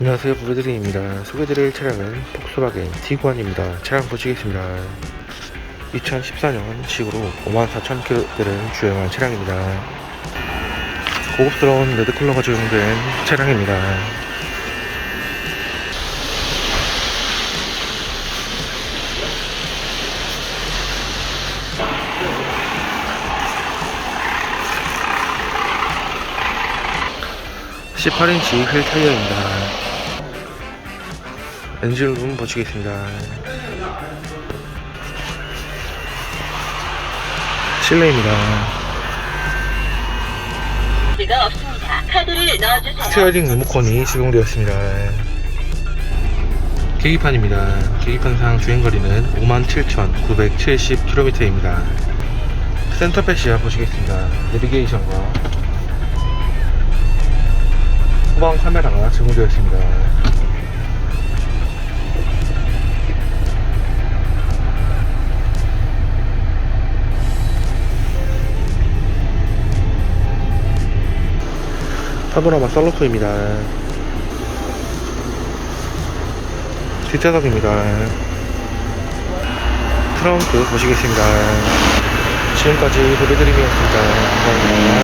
안녕하세요 부배드림입니다. 소개드릴 차량은 폭스바겐 티구안입니다. 차량 보시겠습니다. 2014년 식으로 54,000km를 주행한 차량입니다. 고급스러운 레드컬러가 적용된 차량입니다. (18인치) 휠 타이어입니다 엔진룸 보시겠습니다. 실내입니다. 스티어링 리모컨이 적용되었습니다. 계기판입니다. 계기판상 주행거리는 57,970km입니다. 센터패시아 보시겠습니다. 내비게이션과 후방 카메라가 적용되었습니다 파노라마 썰로토입니다. 뒷좌석입니다. 트렁크 보시겠습니다. 지금까지 보내드림이었습니다. 감사합니다.